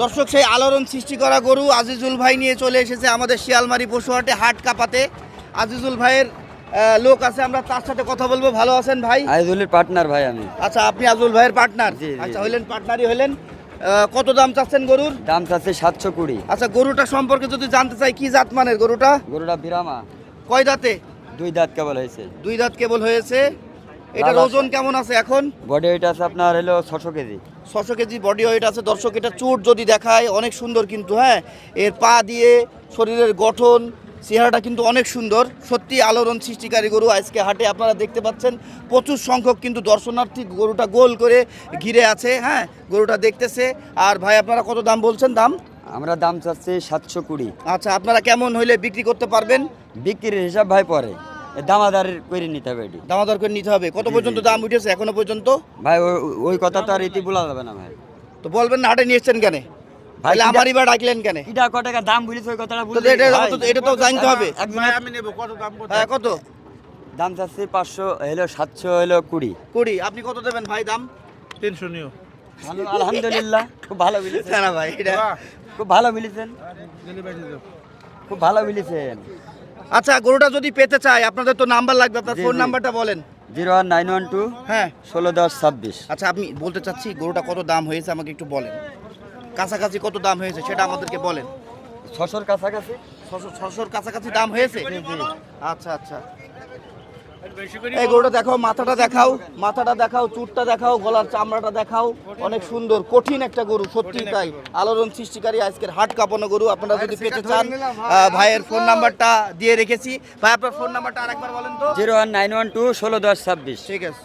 দর্শক সেই আলোড়ন সৃষ্টি করা গরু আজিজুল ভাই নিয়ে চলে এসেছে আমাদের শিয়ালমারি পশুহাটে হাট কাপাতে। আজিজুল ভাইয়ের লোক আছে আমরা তার সাথে কথা বলব। ভালো আছেন ভাই? আইজুলের পার্টনার ভাই আমি। আচ্ছা আপনি আজুল ভাইয়ের পার্টনার। আচ্ছা হইলেন পার্টনারই হইলেন। কত দাম চাচ্ছেন গরুর? দাম চাচ্ছে সাতশো কুড়ি। আচ্ছা গরুটা সম্পর্কে যদি জানতে চাই কি জাত মানের গরুটা? গরুটা বিরামা। কয় দাঁতে? দুই দাঁত কেবল হয়েছে। দুই দাঁত কেবল হয়েছে। এটার ওজন কেমন আছে এখন? বডি ওয়েট আছে আপনার হলো ছশো কেজি। ছশো কেজি বডি ওয়েট আছে দর্শক এটা চুট যদি দেখায় অনেক সুন্দর কিন্তু হ্যাঁ? এর পা দিয়ে শরীরের গঠন চেহারাটা কিন্তু অনেক সুন্দর। সত্যি আলোড়ন সৃষ্টিকারী গরু আজকে হাটে আপনারা দেখতে পাচ্ছেন প্রচুর সংখ্যক কিন্তু দর্শনার্থী গরুটা গোল করে ঘিরে আছে হ্যাঁ? গরুটা দেখতেছে আর ভাই আপনারা কত দাম বলছেন? দাম? আমরা দাম চাচ্ছি সাতশো কুড়ি। আচ্ছা আপনারা কেমন হইলে বিক্রি করতে পারবেন? বিক্রির হিসাব ভাই পরে। দামাদার করে নিতে হবে এটি। দামাদর করে নিতে হবে। কত পর্যন্ত দাম উঠেছে এখনও পর্যন্ত? ভাই ওই- ওই কথা তো আর ইতি বলা যাবে না ভাই। তো বলবেন না হাটে নিয়ে এসছেন কেন? ভাই তাহলে আমারই বা ডাকলেন কেন? কিটা ক টাকা দাম বলিস ওই কথাটা তো এটা তো- এটা তো জানতে হবে। আমি নেব। কত দাম কত? হ্যাঁ কত? দাম চাচ্ছি পাঁচশো হলো সাতশো হলো কুড়ি। কুড়ি। আপনি কত দেবেন ভাই দাম? তিনশো নিও। আলহামদুলিল্লাহ খুব ভালো বিলেছেন না ভাই এটা খুব ভালো ডেলিভারি দাও খুব ভালো বিলেছেন আচ্ছা গরুটা যদি পেতে চাই আপনাদের তো নাম্বার লাগবে আপনার ফোন নাম্বারটা বলেন। Zero one nine one two হ্যাঁ। ষোলো দশ ছাব্বিশ। আচ্ছা আমি বলতে চাচ্ছি গরুটা কত দাম হয়েছে আমাকে একটু বলেন। কাছাকাছি কত দাম হয়েছে সেটা আমাদেরকে বলেন। ছশোর কাছাকাছি। ছশো ছশোর কাছাকাছি দাম হয়েছে। আচ্ছা আচ্ছা। এই গরুটা দেখাও মাথাটা দেখাও মাথাটা দেখাও চুটটা দেখাও গলার চামড়াটা দেখাও। অনেক সুন্দর কঠিন একটা গরু সত্যি তাই। আলোড়ন সৃষ্টিকারী আজকের হাট কাঁপানো গরু। আপনারা যদি পেতে চান আহ, ভাইয়ের ফোন নাম্বারটা দিয়ে রেখেছি। ভাই আপনার ফোন নাম্বারটা আরেকবার বলেন তো। Zero one nine one two ষোলো দশ ছাব্বিশ। ঠিক আছে।